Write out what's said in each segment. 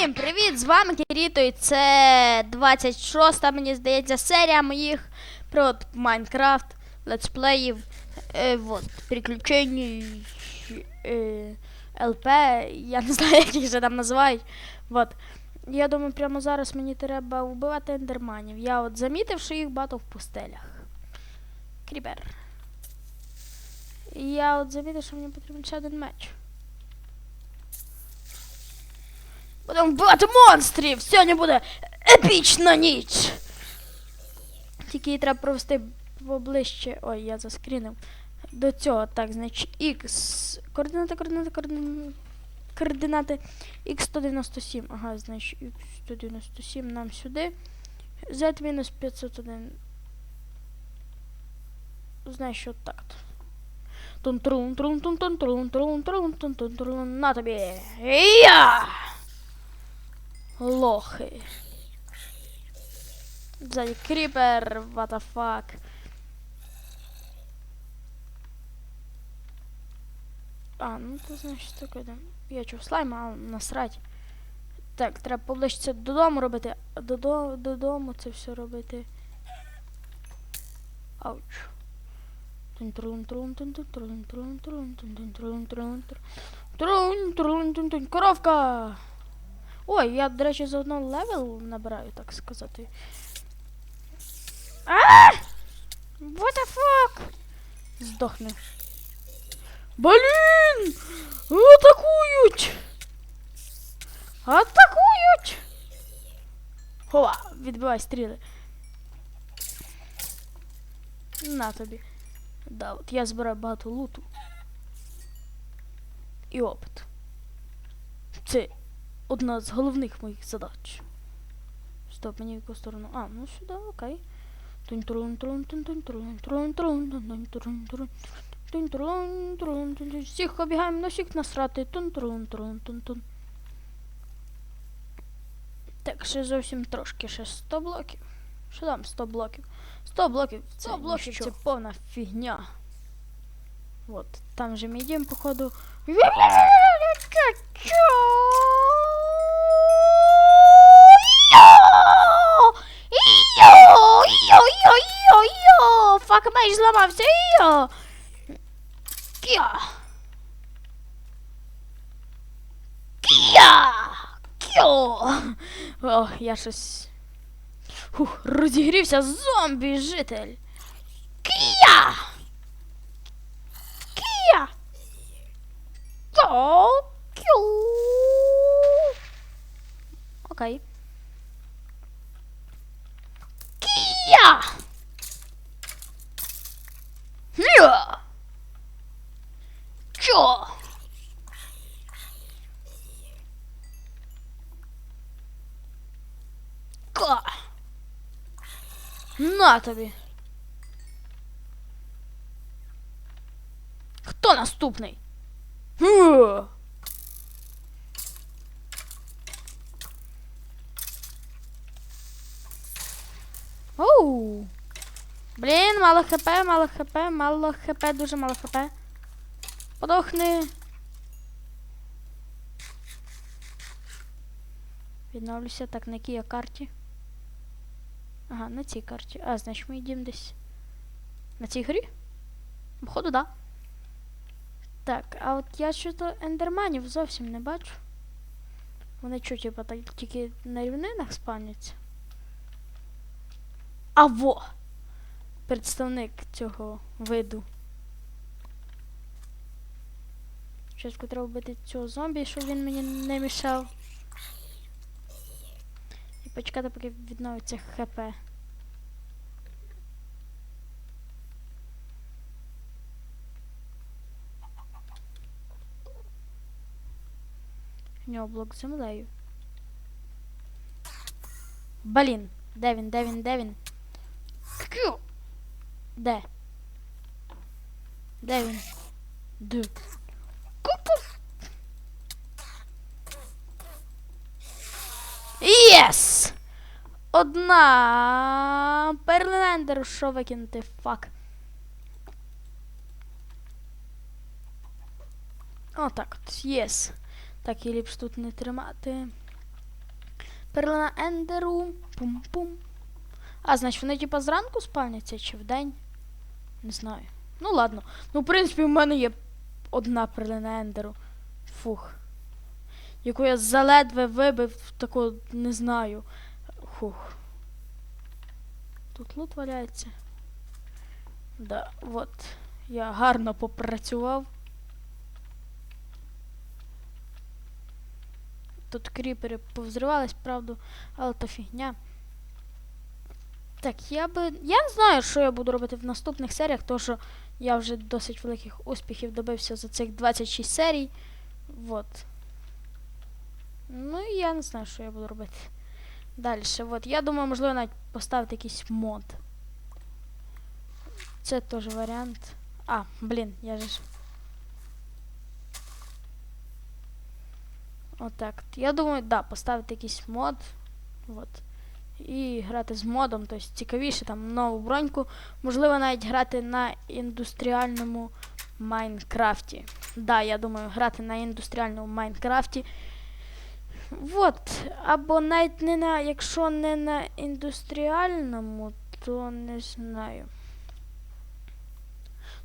Всім привіт! З вами Кіріто і це 26-та, мені здається, серія моїх про Майнкрафт, летсплеїв, е, вот, приключень е, ЛП, я не знаю, як їх же там називають. Вот. Я думаю, прямо зараз мені треба вбивати ендерманів. Я от замітив, що їх багато в пустелях. Кріпер. Я от замітив, що мені потрібен ще один меч. Будемо вбивати монстрів! Сьогодні буде епічна ніч! Тільки її треба провести поближче. Ой, я заскрінив. До цього, так, значить, X. Координати, координати, координати. Координати X197. Ага, значить X197 нам сюди. Z-501. Знаєш, що так. тун трун трун тун тун трун трун трун тун тун трун На тобі. Я! лохи. Сзади крипер, what the fuck. А, ну то значить таке. Я чув слайм, а насрать. Так, треба поближче додому робити. Додому, додому це все робити. Ауч. Коровка! Ой, я, до речі, заодно левел набираю, так сказати. А! What the fuck? Здохни. Блін! Атакують! Атакують! Хова, відбивай стріли. На тобі. Да, от я збираю багато луту. І опит. Це одна з головних моїх задач. Стоп, мені в яку сторону? А, ну сюди, окей. Всіх обігаємо на всіх насрати. Так, ще зовсім трошки, ще 100 блоків. Що там 100 блоків? 100 блоків, 100 блоків це повна фігня. Вот, там же мій дім, походу. Йо-йо-йо-йо-йо! Акмей зламався. І я. Кіа. Кіа. Кіо. О, я щось. Фух, розігрівся зомбі житель. Кія. Кія. Кіо. Кіо. Окей. На тобі. Хто наступний? Гу! Оу. Блін, мало хп, мало хп, мало хп, дуже мало хп. Подохни. Відновлюся так на якій карті. Ага, на цій карті. А, значить ми йдемо десь. На цій грі? Походу, да. Так, а от я що-то ендерманів зовсім не бачу. Вони що, типа, так тільки на рівнинах спавняться? А во! Представник цього виду. Спочатку треба вбити цього зомбі, щоб він мені не мішав. І почекати, поки відновиться ХП. Нього блок з землею. Блін, де він, де він, де він? Де? Де він? Де? Ку-ку! Єс! Одна перлендер, що викинути, фак. Отак от, єс. Так, і ліпш тут не тримати. Перлина Ендеру. Пум-пум. А, значить, вони типа зранку спавняться чи вдень? Не знаю. Ну ладно. Ну, в принципі, в мене є одна перлина Ендеру. Фух. Яку я заледве вибив, таку не знаю. Фух. Тут лут валяється. Да, от. Я гарно попрацював. Тут кріпери повзривались, правда, але то фігня. Так, я би. Я не знаю, що я буду робити в наступних серіях, тому що я вже досить великих успіхів добився за цих 26 серій. Вот. Ну і я не знаю, що я буду робити. Далі. От. Я думаю, можливо, навіть поставити якийсь мод. Це теж варіант. А, блін, я же Отак. Я думаю, да, поставити якийсь мод. От. І грати з модом, тобто цікавіше, там нову броньку. Можливо, навіть грати на індустріальному Майнкрафті. Да, я думаю, грати на індустріальному Майнкрафті. Вот. Або навіть не на. Якщо не на індустріальному, то не знаю.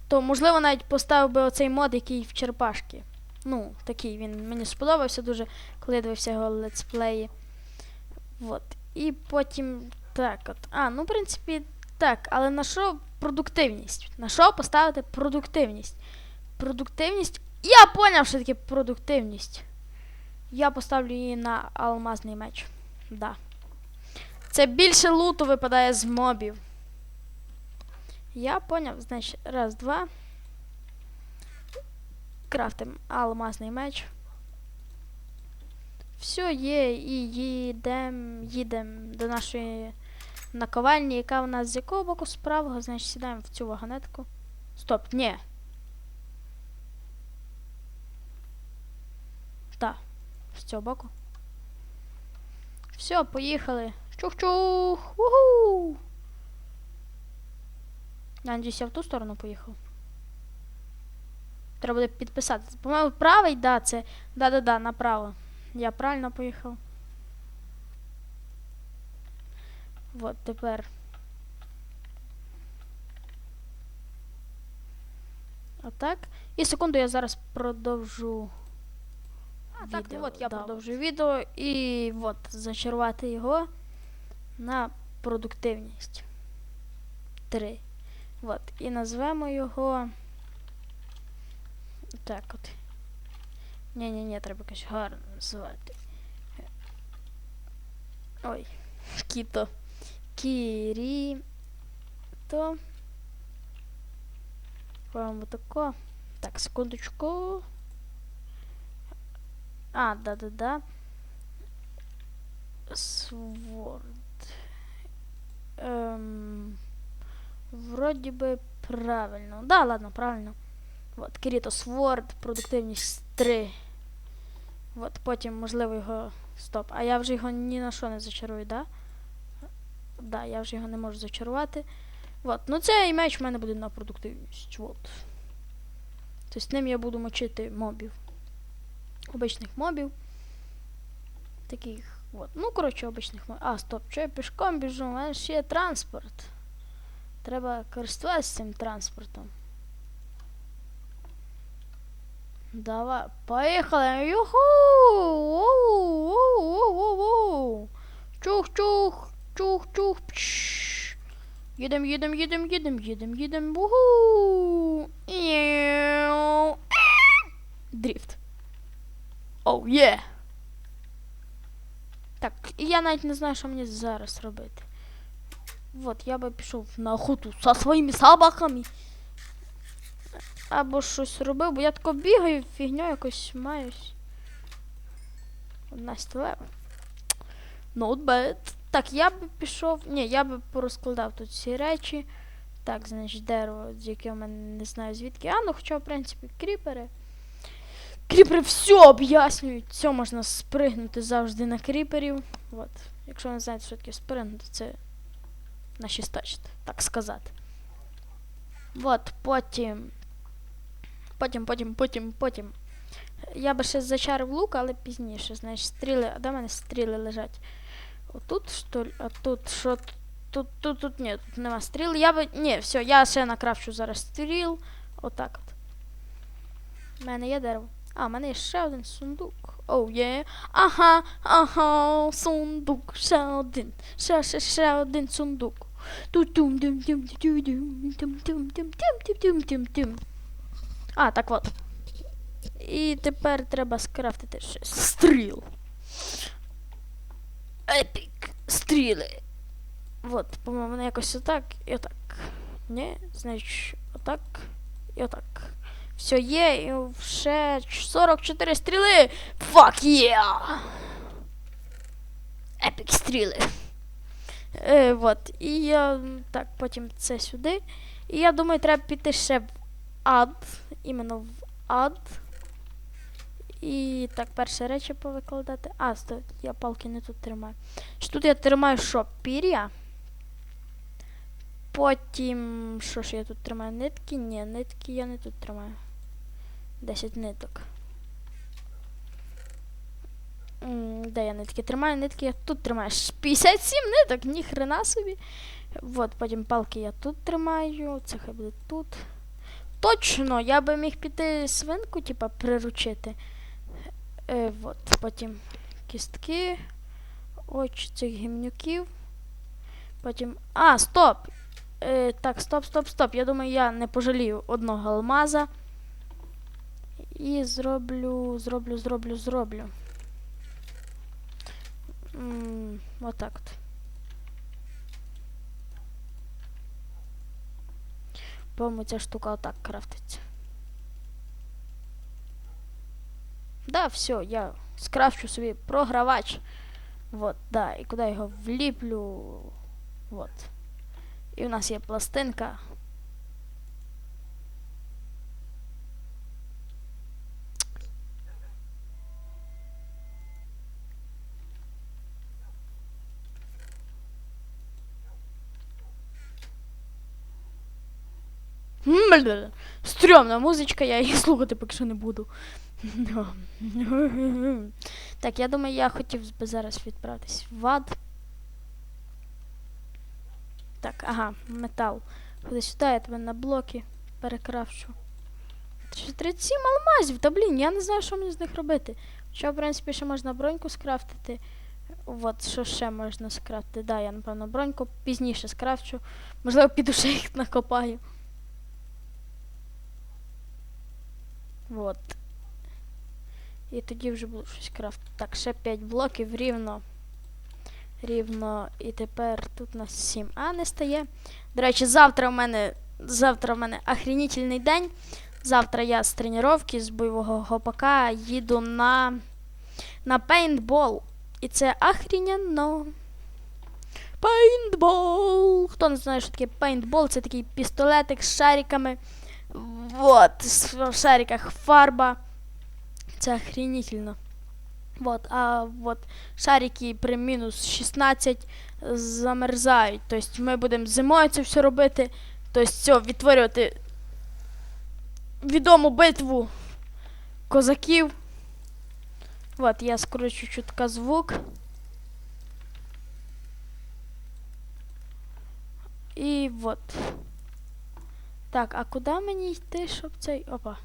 То, можливо, навіть поставив би оцей мод, який в черпашки. Ну, такий він мені сподобався дуже, коли я дивився його летсплеї. Вот. І потім так от. А, ну, в принципі, так, але на що продуктивність? На що поставити продуктивність? Продуктивність. Я поняв, що таке продуктивність. Я поставлю її на алмазний меч. Да. Це більше луту випадає з мобів. Я поняв, значить, раз, два. Крафтим алмазний меч. Все є, і їдемо їдем до нашої наковальні, яка у нас з якого боку з правого, значить сідаємо в цю вагонетку. Стоп, ні. Так, з цього боку. Все, поїхали. Чух-чух! Уху! Надіюсь, я в ту сторону поїхав. Треба буде підписатися. По-моєму, правий, да, це. Да-да-да, направо. Я правильно поїхав. Вот, тепер. Отак. І секунду я зараз продовжу. А, так, ну от я да. продовжую відео і от зачарувати його на продуктивність. 3. От. І назвемо його. Так от. Ні-ні-ні, треба якось гарно назвати. Ой, кіто. Кіріто. Робимо тако. Так, секундочку. А, да-да-да. Сворд. Ем, вроді би правильно. Да, ладно, правильно. Вот, Кіріто Сворд, продуктивність 3. От, потім, можливо, його. Стоп. А я вже його ні на що не зачарую, да? Да, я вже його не можу зачарувати. От, ну цей меч в мене буде на продуктивність. От. Тобто ним я буду мочити мобів. Обичних мобів. Таких. От. Ну, коротше, обичних мобів. А, стоп, що я пішком біжу? У мене ще є транспорт. Треба користуватися цим транспортом. Давай, поехали. Юху! Воу, воу, воу, воу, воу. Чух, чух, чух, чух. Пш. Їдем. Іу. Дріфт. Оу, є. Так, я навіть не знаю, що мені зараз робити. Вот, я би пішов на охоту со своїми собаками. Або щось робив, бо я тако бігаю, фігню якось маюсь. Одна стелева. Not. Так, я би пішов. Ні, я би порозкладав тут всі речі. Так, значить, дерево, з яке в мене не знаю звідки. А, ну хоча, в принципі, кріпери. Кріпери все об'яснюють. Все можна спригнути завжди на кріперів. От. Якщо не знаєте, що таке спригнути, це на шістачт, так сказати. От, потім. Потім, потім, потім, потім. Я би ще зачарив лук, але пізніше, знаєш, стріли, а де в мене стріли лежать. Отут, що ли? А тут що? Тут, тут, тут, ні, тут нема стріл. Я би. Ні, все, я ще накрафчу зараз стріл. Отак от. У мене є дерево. А, в мене є ще один сундук. Оу, є. Ага, ага, сундук. Ще один. Ще, ще, ще один сундук. Ту-тум, А, так от. І тепер треба скрафтити ще стріл. Епік. Стріли. Вот, по-моєму, якось отак і отак. Ні, значить, отак і отак. Все є, і ще 44 стріли. Fuck yeah! Епік стріли. Е, вот. І я так, потім це сюди. І я думаю, треба піти ще ад. Іменно в ад. І так, перше речі повикладати. А, стой, я палки не тут тримаю. Що тут я тримаю що? Пір'я. Потім. Що ж я тут тримаю? Нитки? Ні, нитки я не тут тримаю. 10 ниток. Де я нитки тримаю? Нитки я тут тримаю. Ш- 57 ниток, ніхрена собі. Вот, потім палки я тут тримаю. Це хай буде тут. Точно, я би міг піти свинку, типа, приручити. Е, вот, потім кістки. Очі цих гімнюків. Потім. А, стоп! Е, так, стоп, стоп, стоп. Я думаю, я не пожалію одного алмаза. І зроблю, зроблю, зроблю, зроблю. М, Отак от. По-моєму, ця штука отак крафтиться. Да, все, я скрафчу собі програвач. Вот, да, і куди його вліплю. Вот. І у нас є пластинка. Стрьомна музичка, я її слухати поки що не буду. так, я думаю, я хотів би зараз відправитись в ад. Так, ага, метал. Ходи сюди, я тебе на блоки перекрафчу. 37 алмазів, та блін, я не знаю, що мені з них робити. Що, в принципі, ще можна броньку скрафтити. От, що ще можна скрафтити? Да, я, напевно, броньку пізніше скрафчу. Можливо, піду ще їх накопаю. Вот. І тоді вже буду щось крафтити. Так, ще 5 блоків рівно. Рівно. І тепер тут у нас 7. А, не стає. До речі, завтра в мене. Завтра в мене охренітельний день. Завтра я з тренування з бойового гопака їду на. на пейнтбол. І це охрененно. Пейнтбол! Хто не знає, що таке пейнтбол, це такий пістолетик з шариками. Вот, в шариках фарба. Це охренительно. Вот, а вот шарики при мінус 16 замерзають. Тобто ми будемо зимою це все робити. Тобто все, відтворювати відому битву козаків. Вот, я скручу чутка звук. І вот. Так, а куди мені йти, щоб цей. Опа.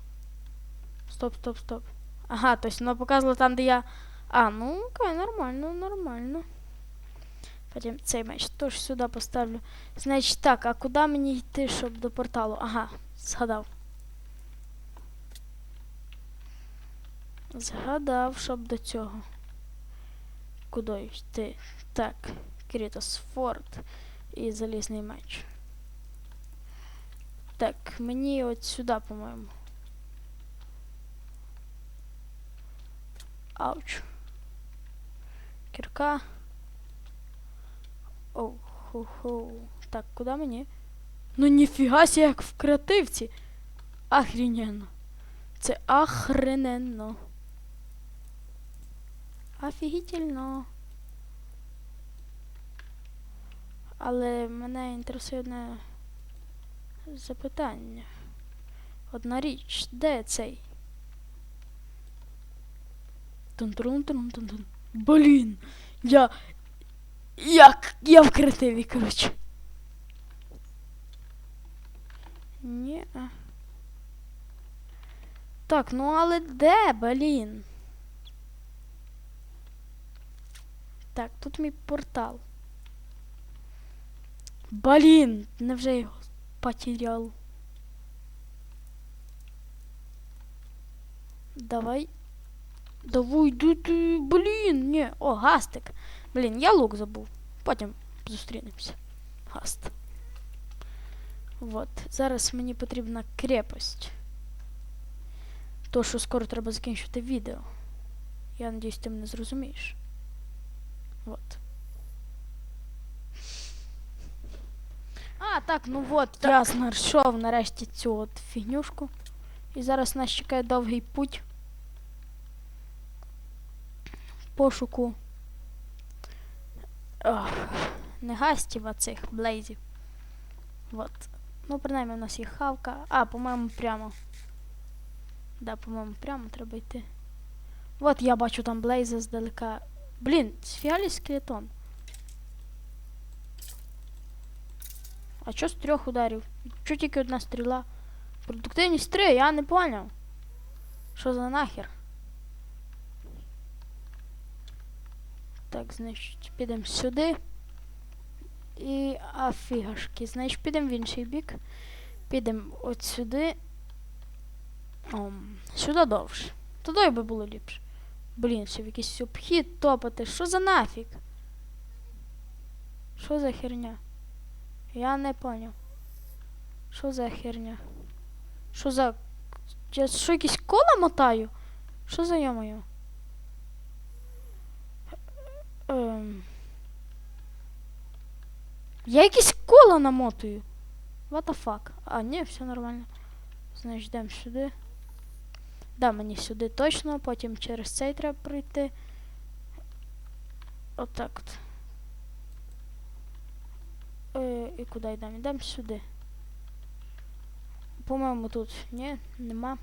Стоп, стоп, стоп. Ага, тобто воно показувало там, де я. А, ну окей, нормально, нормально. Потім цей меч теж сюди поставлю. Значить так, а куди мені йти, щоб до порталу? Ага, згадав. Згадав, щоб до цього. Куди йти? Так, Крітос Форд і залізний меч. Так, мені от сюди, по-моєму. Ауч. Кірка. Оу, ху-ху. Так, куди мені? Ну ніфіга сі, як в креативці. Охрененно. Це охрененно. Офігітельно. Але мене інтересує одне запитання. Одна річ, де цей? Тун-трун-трун-тун-тун. Блін, я. Як я в креативі, коротше. Ні. Так, ну але де, блін? Так, тут мій портал. Блін, невже його потерял? Давай. Давай, йди ти, блін, ні. О, гастик. Блін, я лук забув. Потім зустрінемося. Гаст. Вот. Зараз мені потрібна крепость. То, що скоро треба закінчити відео. Я надіюсь, ти мене зрозумієш. Вот. А, так, ну от, я знайшов нарешті цю от фігнюшку. І зараз нас чекає довгий путь пошуку ох, не гастів, а цих блейзів. Вот. Ну, принаймні, у нас є хавка. А, по-моєму, прямо. Да, по-моєму, прямо треба йти. Вот я бачу там блейза здалека. Блін, сфіалі скелетон. А чо з трьох ударів? Чо тільки одна стріла? Продуктивність три, я не поняв. Що за нахер? Так, значить, підемо сюди. І афігашки. Значить, підемо в інший бік. Підемо от сюди. Ом, сюди довше. Туди би було ліпше. Блін, ще в якийсь обхід топати. Що за нафіг? Що за херня? Я не поняв. Що за херня? Що за. Я що якісь кола мотаю? Що за йомою? Ем... Я якісь кола намотую. What the fuck? А, ні, все нормально. Значить, йдемо сюди. Да, мені сюди точно, потім через цей треба пройти. Отак от. Е, і куди йдемо? Йдемо сюди. По-моєму, тут ні, нема.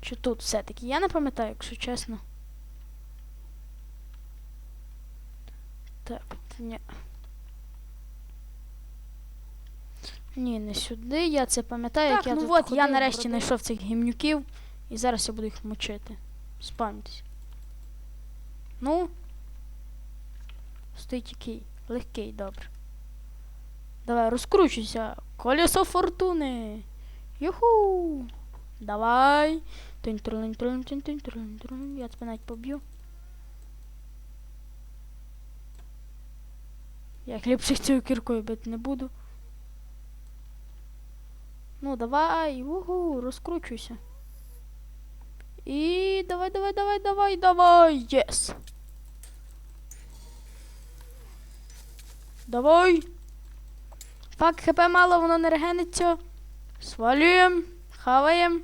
Чи тут все-таки? Я не пам'ятаю, якщо чесно. Так, ні. Ні, не сюди. Я це пам'ятаю, як я ну тут от, ходив, я нарешті знайшов цих гімнюків. І зараз я буду їх мочити. Спамтесь. Ну. Стоїть який. Легкий, добре. Давай, розкручуйся. Колесо фортуни. Юху. Давай. Тинь, тролинь, тролинь, тинь, тинь, тролинь, тролинь. Я тебе навіть поб'ю. Я хлібчик цією кіркою бити не буду. Ну, давай, угу, розкручуйся. І давай, давай, давай, давай, давай. Єс. Давай. Фак, хп мало, воно не регениться. Свалюєм, хаваєм.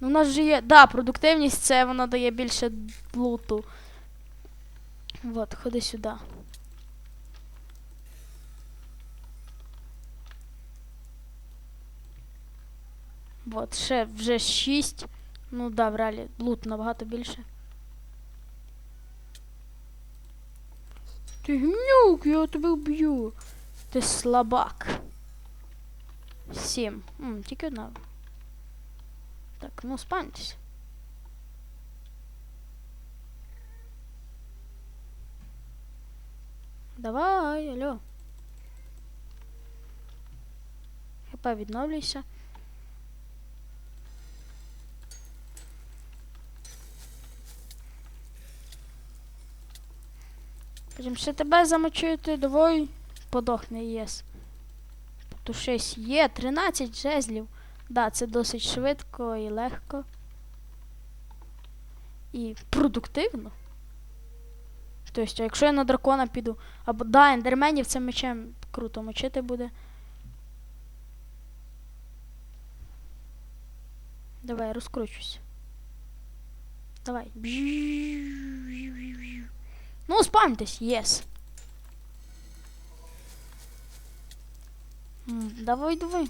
Ну, у нас же є. Да, продуктивність це воно дає більше луту. Вот, ходи сюди. Вот, ще вже 6. Ну да, в реалі лут набагато більше. Ти гнюк, я тебе вб'ю. Ти слабак. Сім. М, тільки одна. Так, ну спаньтесь. Давай, алло. ХП відновлюйся. Потім ще тебе замочити, давай подохне єс. Потушись. Є 13 жезлів. Да, це досить швидко і легко. І продуктивно. Тобто, якщо я на дракона піду, або да, ендерменів цим мечем круто мочити буде. Давай, розкручусь. Давай. Ну, спамтесь, єс. М, Давай, давай.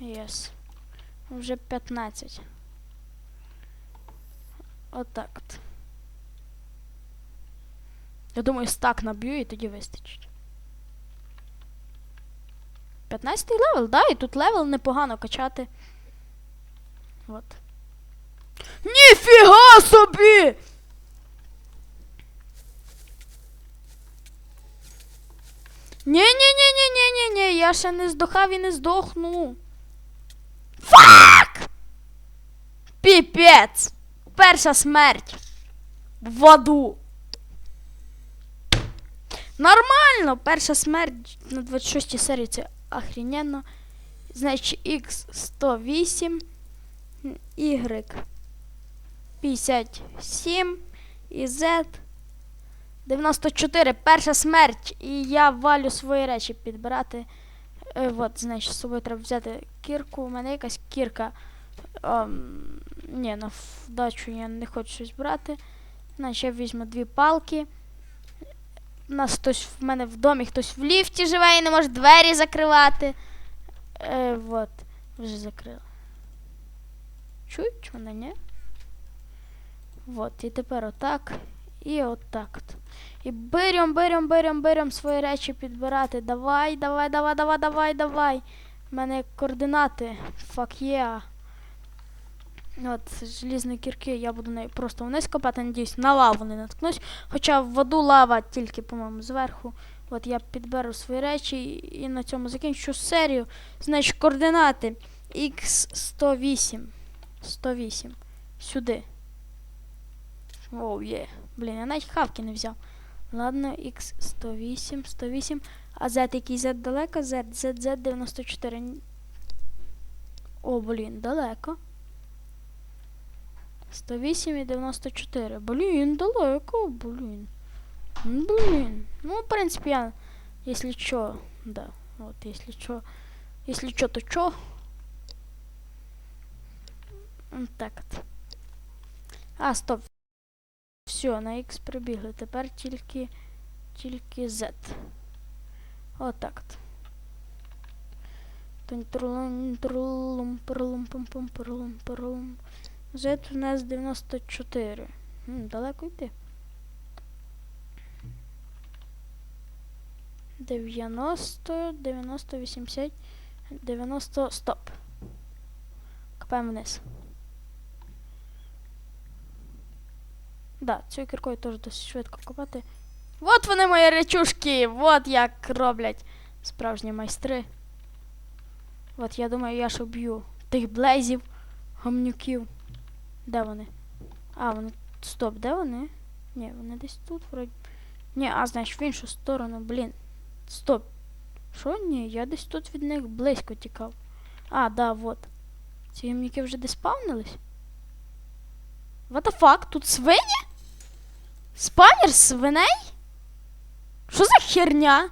Єс. Вже 15. Отак от. Я думаю, стак наб'ю і тоді вистачить. 15 левел, да, і тут левел непогано качати. От. Ніфіга собі! Ні-ні-ні-ні-ні-ні-ні, я ще не здохав і не здохну. Фак! Піпець! Перша смерть. В аду. Нормально! Перша смерть на 26 серії це охрененно. Значить, X 108, Y 57 і Z 94. Перша смерть. І я валю свої речі підбирати. Е, от, значить, з собою треба взяти кірку. У мене якась кірка. Ем, ні, на вдачу я не хочу щось брати. Значить, я візьму дві палки. У нас хтось в мене в домі, хтось в ліфті живе і не може двері закривати. Е, от, вже закрила. Чують мене, ні? От, і тепер отак. І отак от. І берем, берем, берем, берем свої речі підбирати. Давай, давай, давай, давай, давай, давай. У мене координати. Fuck yeah. От, желізні кірки, я буду нею просто вниз копати, надіюсь, на лаву не наткнусь. Хоча в воду лава тільки, по-моєму, зверху. От я підберу свої речі і, на цьому закінчу серію. Значить, координати X108. 108. Сюди. Оу, є. Блін, я навіть хавки не взяв. Ладно, X108, 108. А Z який Z далеко? Z, Z, Z 94. О, блін, далеко. 108 і 94. Блін, далеко, блін. М, Блін. Ну, в принципі, я, если чё, да. Вот, если чё. Если чё, то чё. М, Так от. А, стоп. Все, на X прибігли. Тепер тільки. Тільки Z. Отак. Z у нас 94. М, далеко йти. 90, 90, 80, 90, стоп. Копаємо вниз. Да, цією кіркою теж досить швидко копати. От вони мої речушки! От як роблять справжні майстри. От я думаю, я ж уб'ю тих блейзів, гамнюків. Де вони? А, вони. Стоп, де вони? Ні, вони десь тут вроді. Ні, а значить в іншу сторону, блін. Стоп. Що? Ні, я десь тут від них близько тікав. А, да, вот. Ці гамнюки вже десь спавнились? What the fuck? Тут свині? Спавнер свиней? Що за херня?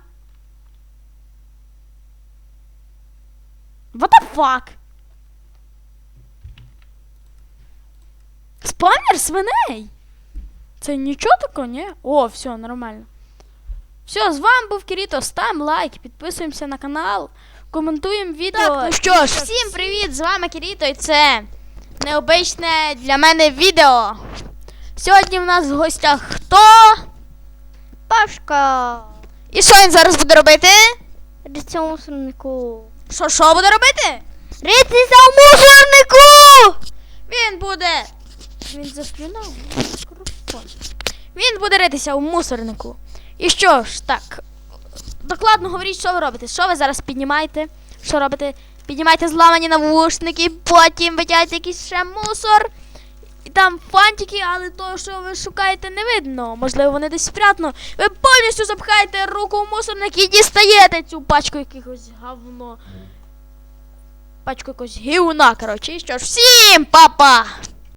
What the fuck? Спавнер свиней? Це нічого такого, ні? О, все, нормально. Все, з вами був Кіріто. Ставимо лайк, підписуємося на канал, коментуємо відео. Так, ну що ж, всім привіт! З вами Кіріто і це необичне для мене відео. Сьогодні в нас в гостях хто? Пашка! І що він зараз буде робити? Риться у мусорнику. Що що буде робити? Риться у мусорнику! Він буде. Він засплюнув мікрофон. Він буде ритися у мусорнику. І що ж, так. Докладно говоріть, що ви робите. Що ви зараз піднімаєте? Що робите? Піднімаєте зламані навушники, потім витягайте якийсь ще мусор. І там фантики, але того, що ви шукаєте, не видно. Можливо, вони десь спрятно. Ви повністю запхаєте руку в мусорник і дістаєте цю пачку якихось говно. Пачку якогось гівна, коротше. І що ж, всім папа!